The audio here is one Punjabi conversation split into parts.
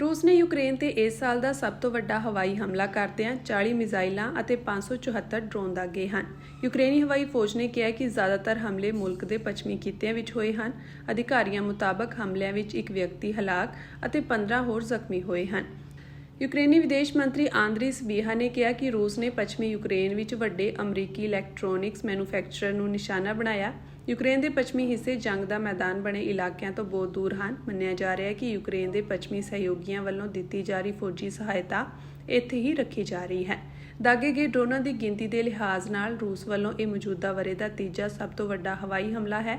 ਰੂਸ ਨੇ ਯੂਕਰੇਨ ਤੇ ਇਸ ਸਾਲ ਦਾ ਸਭ ਤੋਂ ਵੱਡਾ ਹਵਾਈ ਹਮਲਾ ਕਰਦਿਆਂ 40 ਮਿਜ਼ਾਈਲਾਂ ਅਤੇ 574 ਡਰੋਨ ਦਾਗੇ ਹਨ। ਯੂਕਰੇਨੀ ਹਵਾਈ ਫੌਜ ਨੇ ਕਿਹਾ ਕਿ ਜ਼ਿਆਦਾਤਰ ਹਮਲੇ ਮੁਲਕ ਦੇ ਪੱਛਮੀ ਖਿੱਤਿਆਂ ਵਿੱਚ ਹੋਏ ਹਨ। ਅਧਿਕਾਰੀਆਂ ਮੁਤਾਬਕ ਹਮਲਿਆਂ ਵਿੱਚ ਇੱਕ ਵਿਅਕਤੀ ਹਲਾਕ ਅਤੇ 15 ਹੋਰ ਜ਼ਖਮੀ ਹੋਏ ਹਨ। ਯੂਕਰੇਨੀ ਵਿਦੇਸ਼ ਮੰਤਰੀ ਆਂਦਰੀਸ ਬੀਹਾ ਨੇ ਕਿਹਾ ਕਿ ਰੂਸ ਨੇ ਪੱਛਮੀ ਯੂਕਰੇਨ ਵਿੱਚ ਵੱਡੇ ਅਮਰੀਕੀ ਇਲੈਕਟ੍ਰੋਨਿਕਸ ਮੈਨੂਫੈਕਚਰਰ ਨੂੰ ਨਿਸ਼ਾਨਾ ਬਣਾਇਆ ਯੂਕਰੇਨ ਦੇ ਪੱਛਮੀ ਹਿੱਸੇ ਜੰਗ ਦਾ ਮੈਦਾਨ ਬਣੇ ਇਲਾਕਿਆਂ ਤੋਂ ਬਹੁਤ ਦੂਰ ਹਨ। ਮੰਨਿਆ ਜਾ ਰਿਹਾ ਹੈ ਕਿ ਯੂਕਰੇਨ ਦੇ ਪੱਛਮੀ ਸਹਿਯੋਗੀਆਂ ਵੱਲੋਂ ਦਿੱਤੀ ਜਾ ਰਹੀ ਫੌਜੀ ਸਹਾਇਤਾ ਇੱਥੇ ਹੀ ਰੱਖੀ ਜਾ ਰਹੀ ਹੈ। ਦਾਗੇ ਗਏ ਡਰੋਨਾਂ ਦੀ ਗਿਣਤੀ ਦੇ ਲਿਹਾਜ਼ ਨਾਲ ਰੂਸ ਵੱਲੋਂ ਇਹ ਮੌਜੂਦਾ ਵਰੇ ਦਾ ਤੀਜਾ ਸਭ ਤੋਂ ਵੱਡਾ ਹਵਾਈ ਹਮਲਾ ਹੈ।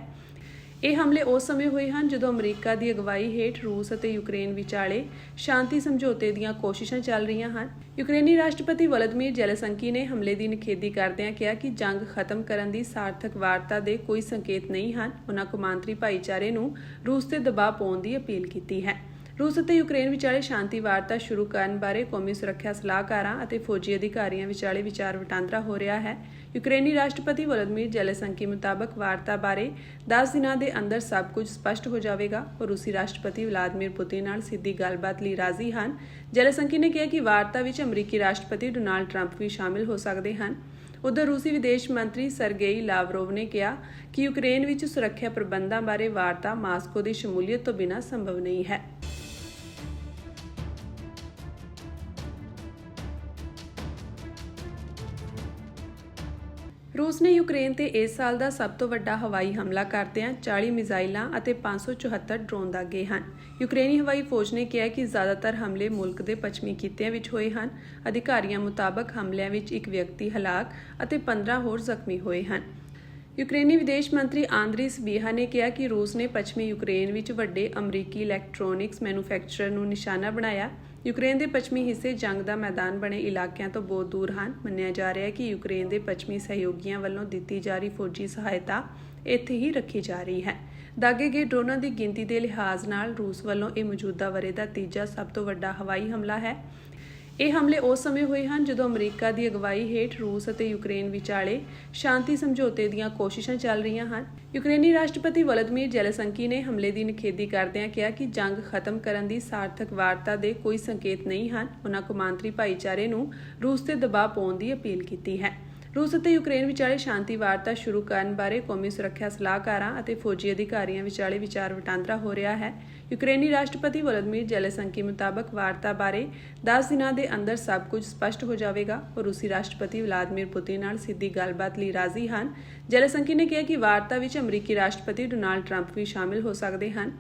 ਇਹ ਹਮਲੇ ਉਸ ਸਮੇਂ ਹੋਏ ਹਨ ਜਦੋਂ ਅਮਰੀਕਾ ਦੀ ਅਗਵਾਈ ਹੇਠ ਰੂਸ ਅਤੇ ਯੂਕਰੇਨ ਵਿਚਾਲੇ ਸ਼ਾਂਤੀ ਸਮਝੌਤੇ ਦੀਆਂ ਕੋਸ਼ਿਸ਼ਾਂ ਚੱਲ ਰਹੀਆਂ ਹਨ। ਯੂਕਰੇਨੀ ਰਾਸ਼ਟਰਪਤੀ ਵਲਦਮੀਰ ਜ਼ੈਲੈਂਸਕੀ ਨੇ ਹਮਲੇ ਦੀ ਨਿਖੇਧੀ ਕਰਦਿਆਂ ਕਿਹਾ ਕਿ ਜੰਗ ਖਤਮ ਕਰਨ ਦੀ ਸਾਰਥਕ ਵਾਰਤਾ ਦੇ ਕੋਈ ਸੰਕੇਤ ਨਹੀਂ ਹਨ। ਉਹਨਾਂ ਕੌਮਾਂਤਰੀ ਭਾਈਚਾਰੇ ਨੂੰ ਰੂਸ ਤੇ ਦਬਾਅ ਪਾਉਣ ਦੀ ਅਪੀਲ ਕੀਤੀ ਹੈ। ਰੂਸ ਅਤੇ ਯੂਕਰੇਨ ਵਿਚਾਲੇ ਸ਼ਾਂਤੀ ਵਾਰਤਾ ਸ਼ੁਰੂ ਕਰਨ ਬਾਰੇ ਕੌਮੀ ਸੁਰੱਖਿਆ ਸਲਾਹਕਾਰਾਂ ਅਤੇ ਫੌਜੀ ਅਧਿਕਾਰੀਆਂ ਵਿਚਾਲੇ ਵਿਚਾਰ ਵਟਾਂਦਰਾ ਹੋ ਰਿਹਾ ਹੈ। ਯੂਕਰੇਨੀ ਰਾਸ਼ਟਰਪਤੀ ਵਲਦਮੀਰ ਜ਼ੈਲੈਂਸਕੀ ਮੁਤਾਬਕ ਵਾਰਤਾ ਬਾਰੇ 10 ਦਿਨਾਂ ਦੇ ਅੰਦਰ ਸਭ ਕੁਝ ਸਪਸ਼ਟ ਹੋ ਜਾਵੇਗਾ। ਔਰ ਰੂਸੀ ਰਾਸ਼ਟਰਪਤੀ ਵਲਾਦੀਮੀਰ ਪੁਤਿਨ ਨਾਲ ਸਿੱਧੀ ਗੱਲਬਾਤ ਲਈ ਰਾਜ਼ੀ ਹਨ। ਜ਼ੈਲੈਂਸਕੀ ਨੇ ਕਿਹਾ ਕਿ ਵਾਰਤਾ ਵਿੱਚ ਅਮਰੀਕੀ ਰਾਸ਼ਟਰਪਤੀ ਡੋਨਾਲਡ ਟਰੰਪ ਵੀ ਸ਼ਾਮਿਲ ਹੋ ਸਕਦੇ ਹਨ। ਉਧਰ ਰੂਸੀ ਵਿਦੇਸ਼ ਮੰਤਰੀ ਸਰਗੇਈ ਲਾਵਰੋਵ ਨੇ ਕਿਹਾ ਕਿ ਯੂਕਰੇਨ ਵਿੱਚ ਸੁਰੱਖਿਆ ਪ੍ਰਬੰਧਾਂ ਬਾਰੇ ਵਾਰਤਾ ਮਾਸਕੋ ਦੀ ਸ਼ਮੂਲੀਅਤ ਤੋਂ ਬਿਨਾਂ ਸੰਭਵ ਨਹੀਂ ਹੈ। ਰੂਸ ਨੇ ਯੂਕਰੇਨ ਤੇ ਇਸ ਸਾਲ ਦਾ ਸਭ ਤੋਂ ਵੱਡਾ ਹਵਾਈ ਹਮਲਾ ਕਰਦਿਆਂ 40 ਮਿਜ਼ਾਈਲਾਂ ਅਤੇ 574 ਡਰੋਨ ਦਾਗੇ ਹਨ। ਯੂਕਰੇਨੀ ਹਵਾਈ ਫੌਜ ਨੇ ਕਿਹਾ ਕਿ ਜ਼ਿਆਦਾਤਰ ਹਮਲੇ ਮੁਲਕ ਦੇ ਪੱਛਮੀ ਖਿੱਤਿਆਂ ਵਿੱਚ ਹੋਏ ਹਨ। ਅਧਿਕਾਰੀਆਂ ਮੁਤਾਬਕ ਹਮਲਿਆਂ ਵਿੱਚ ਇੱਕ ਵਿਅਕਤੀ ਹਲਾਕ ਅਤੇ 15 ਹੋਰ ਜ਼ਖਮੀ ਹੋਏ ਹਨ। ਯੂਕਰੇਨੀ ਵਿਦੇਸ਼ ਮੰਤਰੀ ਆਂਦਰੀਸ ਬੀਹਾ ਨੇ ਕਿਹਾ ਕਿ ਰੂਸ ਨੇ ਪੱਛਮੀ ਯੂਕਰੇਨ ਵਿੱਚ ਵੱਡੇ ਅਮਰੀਕੀ ਇਲੈਕਟ੍ਰੋਨਿਕਸ ਮੈਨੂਫੈਕਚਰਰ ਨੂੰ ਨਿਸ਼ਾਨਾ ਬਣਾਇਆ ਯੂਕਰੇਨ ਦੇ ਪੱਛਮੀ ਹਿੱਸੇ ਜੰਗ ਦਾ ਮੈਦਾਨ ਬਣੇ ਇਲਾਕਿਆਂ ਤੋਂ ਬਹੁਤ ਦੂਰ ਹਨ। ਮੰਨਿਆ ਜਾ ਰਿਹਾ ਹੈ ਕਿ ਯੂਕਰੇਨ ਦੇ ਪੱਛਮੀ ਸਹਿਯੋਗੀਆਂ ਵੱਲੋਂ ਦਿੱਤੀ ਜਾ ਰਹੀ ਫੌਜੀ ਸਹਾਇਤਾ ਇੱਥੇ ਹੀ ਰੱਖੀ ਜਾ ਰਹੀ ਹੈ। ਦਾਗੇ ਗਏ ਡਰੋਨਾਂ ਦੀ ਗਿਣਤੀ ਦੇ ਲਿਹਾਜ਼ ਨਾਲ ਰੂਸ ਵੱਲੋਂ ਇਹ ਮੌਜੂਦਾ ਵਰੇ ਦਾ ਤੀਜਾ ਸਭ ਤੋਂ ਵੱਡਾ ਹਵਾਈ ਹਮਲਾ ਹੈ। ਇਹ ਹਮਲੇ ਉਸ ਸਮੇਂ ਹੋਏ ਹਨ ਜਦੋਂ ਅਮਰੀਕਾ ਦੀ ਅਗਵਾਈ ਹੇਠ ਰੂਸ ਅਤੇ ਯੂਕਰੇਨ ਵਿਚਾਲੇ ਸ਼ਾਂਤੀ ਸਮਝੌਤੇ ਦੀਆਂ ਕੋਸ਼ਿਸ਼ਾਂ ਚੱਲ ਰਹੀਆਂ ਹਨ। ਯੂਕਰੇਨੀ ਰਾਸ਼ਟਰਪਤੀ ਵਲਦਮੀਰ ਜ਼ੈਲੈਂਸਕੀ ਨੇ ਹਮਲੇ ਦੀ ਨਿਖੇਧੀ ਕਰਦਿਆਂ ਕਿਹਾ ਕਿ ਜੰਗ ਖਤਮ ਕਰਨ ਦੀ ਸਾਰਥਕ ਵਾਰਤਾ ਦੇ ਕੋਈ ਸੰਕੇਤ ਨਹੀਂ ਹਨ। ਉਹਨਾਂ ਕੌਮਾਂਤਰੀ ਭਾਈਚਾਰੇ ਨੂੰ ਰੂਸ ਤੇ ਦਬਾਅ ਪਾਉਣ ਦੀ ਅਪੀਲ ਕੀਤੀ ਹੈ। ਰੂਸ ਅਤੇ ਯੂਕਰੇਨ ਵਿਚਾਲੇ ਸ਼ਾਂਤੀ ਵਾਰਤਾ ਸ਼ੁਰੂ ਕਰਨ ਬਾਰੇ ਕੌਮੀ ਸੁਰੱਖਿਆ ਸਲਾਹਕਾਰਾਂ ਅਤੇ ਫੌਜੀ ਅਧਿਕਾਰੀਆਂ ਵਿਚਾਲੇ ਵਿਚਾਰ ਵਟਾਂਦਰਾ ਹੋ ਰਿਹਾ ਹੈ। ਯੂਕਰੇਨੀ ਰਾਸ਼ਟਰਪਤੀ ਵਲਦਮੀਰ ਜ਼ੈਲੈਂਸਕੀ ਮੁਤਾਬਕ ਵਾਰਤਾ ਬਾਰੇ 10 ਦਿਨਾਂ ਦੇ ਅੰਦਰ ਸਭ ਕੁਝ ਸਪਸ਼ਟ ਹੋ ਜਾਵੇਗਾ ਔਰ ਰੂਸੀ ਰਾਸ਼ਟਰਪਤੀ ਵਲਾਦੀਮੀਰ ਪੁਤਿਨ ਨਾਲ ਸਿੱਧੀ ਗੱਲਬਾਤ ਲਈ ਰਾਜ਼ੀ ਹਨ। ਜ਼ੈਲੈਂਸਕੀ ਨੇ ਕਿਹਾ ਕਿ ਵਾਰਤਾ ਵਿੱਚ ਅਮਰੀਕੀ ਰਾਸ਼ਟਰਪਤੀ ਡੋਨਾਲਡ ਟਰੰਪ ਵੀ ਸ਼ਾਮਿਲ ਹੋ ਸਕਦੇ ਹਨ।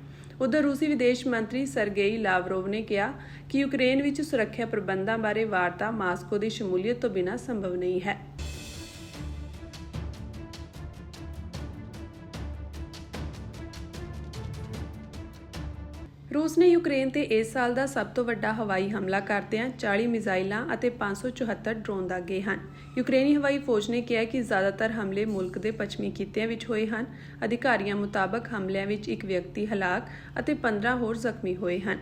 ਉਧਰ ਰੂਸੀ ਵਿਦੇਸ਼ ਮੰਤਰੀ ਸਰਗੇਈ ਲਾਵਰੋਵ ਨੇ ਕਿਹਾ ਕਿ ਯੂਕਰੇਨ ਵਿੱਚ ਸੁਰੱਖਿਆ ਪ੍ਰਬੰਧਾਂ ਬਾਰੇ ਵਾਰਤਾ ਮਾਸਕੋ ਦੀ ਸ਼ਮੂਲੀਅਤ ਤੋਂ ਬਿਨਾਂ ਸੰਭਵ ਨਹੀਂ ਹੈ। ਰੂਸ ਨੇ ਯੂਕਰੇਨ ਤੇ ਇਸ ਸਾਲ ਦਾ ਸਭ ਤੋਂ ਵੱਡਾ ਹਵਾਈ ਹਮਲਾ ਕਰਦਿਆਂ 40 ਮਿਜ਼ਾਈਲਾਂ ਅਤੇ 574 ਡਰੋਨ ਦਾਗੇ ਹਨ। ਯੂਕਰੇਨੀ ਹਵਾਈ ਫੌਜ ਨੇ ਕਿਹਾ ਕਿ ਜ਼ਿਆਦਾਤਰ ਹਮਲੇ ਮੁਲਕ ਦੇ ਪੱਛਮੀ ਖਿੱਤਿਆਂ ਵਿੱਚ ਹੋਏ ਹਨ। ਅਧਿਕਾਰੀਆਂ ਮੁਤਾਬਕ ਹਮਲਿਆਂ ਵਿੱਚ ਇੱਕ ਵਿਅਕਤੀ ਹਲਾਕ ਅਤੇ 15 ਹੋਰ ਜ਼ਖਮੀ ਹੋਏ ਹਨ।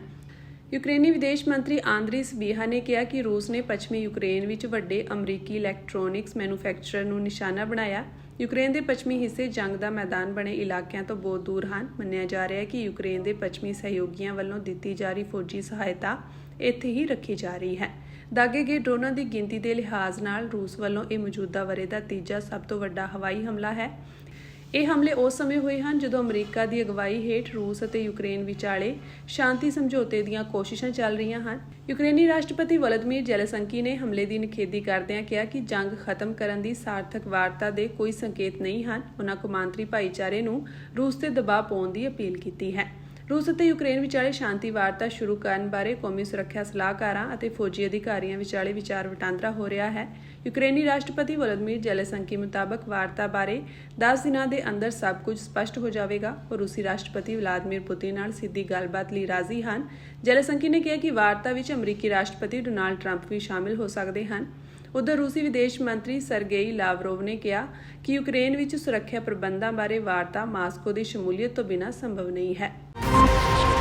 ਯੂਕਰੇਨੀ ਵਿਦੇਸ਼ ਮੰਤਰੀ ਆਂਦਰੀਸ ਬੀਹਾ ਨੇ ਕਿਹਾ ਕਿ ਰੂਸ ਨੇ ਪੱਛਮੀ ਯੂਕਰੇਨ ਵਿੱਚ ਵੱਡੇ ਅਮਰੀਕੀ ਇਲੈਕਟ੍ਰੋਨਿਕਸ ਮੈਨੂਫੈਕਚਰਰ ਨੂੰ ਨਿਸ਼ਾਨਾ ਬਣਾਇਆ। ਯੂਕਰੇਨ ਦੇ ਪੱਛਮੀ ਹਿੱਸੇ ਜੰਗ ਦਾ ਮੈਦਾਨ ਬਣੇ ਇਲਾਕਿਆਂ ਤੋਂ ਬਹੁਤ ਦੂਰ ਹਨ। ਮੰਨਿਆ ਜਾ ਰਿਹਾ ਹੈ ਕਿ ਯੂਕਰੇਨ ਦੇ ਪੱਛਮੀ ਸਹਿਯੋਗੀਆਂ ਵੱਲੋਂ ਦਿੱਤੀ ਜਾ ਰਹੀ ਫੌਜੀ ਸਹਾਇਤਾ ਇੱਥੇ ਹੀ ਰੱਖੀ ਜਾ ਰਹੀ ਹੈ। ਦਾਗੇ ਗਏ ਡਰੋਨਾਂ ਦੀ ਗਿਣਤੀ ਦੇ ਲਿਹਾਜ਼ ਨਾਲ ਰੂਸ ਵੱਲੋਂ ਇਹ ਮੌਜੂਦਾ ਵਰੇ ਦਾ ਤੀਜਾ ਸਭ ਤੋਂ ਵੱਡਾ ਹਵਾਈ ਹਮਲਾ ਹੈ। ਇਹ ਹਮਲੇ ਉਸ ਸਮੇਂ ਹੋਏ ਹਨ ਜਦੋਂ ਅਮਰੀਕਾ ਦੀ ਅਗਵਾਈ ਹੇਠ ਰੂਸ ਅਤੇ ਯੂਕਰੇਨ ਵਿਚਾਲੇ ਸ਼ਾਂਤੀ ਸਮਝੌਤੇ ਦੀਆਂ ਕੋਸ਼ਿਸ਼ਾਂ ਚੱਲ ਰਹੀਆਂ ਹਨ। ਯੂਕਰੇਨੀ ਰਾਸ਼ਟਰਪਤੀ ਵਲਦਮੀਰ ਜ਼ੈਲੈਂਸਕੀ ਨੇ ਹਮਲੇ ਦੀ ਨਿਖੇਧੀ ਕਰਦਿਆਂ ਕਿਹਾ ਕਿ ਜੰਗ ਖਤਮ ਕਰਨ ਦੀ ਸਾਰਥਕ ਵਾਰਤਾ ਦੇ ਕੋਈ ਸੰਕੇਤ ਨਹੀਂ ਹਨ। ਉਹਨਾਂ ਕੌਮਾਂਤਰੀ ਭਾਈਚਾਰੇ ਨੂੰ ਰੂਸ ਤੇ ਦਬਾਅ ਪਾਉਣ ਦੀ ਅਪੀਲ ਕੀਤੀ ਹੈ। ਰੂਸ ਅਤੇ ਯੂਕਰੇਨ ਵਿਚਾਲੇ ਸ਼ਾਂਤੀ ਵਾਰਤਾ ਸ਼ੁਰੂ ਕਰਨ ਬਾਰੇ ਕੌਮੀ ਸੁਰੱਖਿਆ ਸਲਾਹਕਾਰਾਂ ਅਤੇ ਫੌਜੀ ਅਧਿਕਾਰੀਆਂ ਵਿਚਾਲੇ ਵਿਚਾਰ ਵਟਾਂਦਰਾ ਹੋ ਰਿਹਾ ਹੈ। ਯੂਕਰੇਨੀ ਰਾਸ਼ਟਰਪਤੀ ਵਲਦਮੀਰ ਜ਼ੈਲੈਂਸਕੀ ਮੁਤਾਬਕ ਵਾਰਤਾ ਬਾਰੇ 10 ਦਿਨਾਂ ਦੇ ਅੰਦਰ ਸਭ ਕੁਝ ਸਪਸ਼ਟ ਹੋ ਜਾਵੇਗਾ। ਉਹ ਰੂਸੀ ਰਾਸ਼ਟਰਪਤੀ ਵਲਾਦੀਮੀਰ ਪੁਤਿਨ ਨਾਲ ਸਿੱਧੀ ਗੱਲਬਾਤ ਲਈ ਰਾਜ਼ੀ ਹਨ। ਜ਼ੈਲੈਂਸਕੀ ਨੇ ਕਿਹਾ ਕਿ ਵਾਰਤਾ ਵਿੱਚ ਅਮਰੀਕੀ ਰਾਸ਼ਟਰਪਤੀ ਡੋਨਾਲਡ ਟਰੰਪ ਵੀ ਸ਼ਾਮਿਲ ਹੋ ਸਕਦੇ ਹਨ। ਉਧਰ ਰੂਸੀ ਵਿਦੇਸ਼ ਮੰਤਰੀ ਸਰਗੇਈ ਲਾਵਰੋਵ ਨੇ ਕਿਹਾ ਕਿ ਯੂਕਰੇਨ ਵਿੱਚ ਸੁਰੱਖਿਆ ਪ੍ਰਬੰਧਾਂ ਬਾਰੇ ਵਾਰਤਾ ਮਾਸਕੋ ਦੀ ਸ਼ਮੂਲੀਅਤ ਤੋਂ ਬਿਨਾਂ ਸੰਭਵ ਨਹੀਂ ਹੈ। Thank you.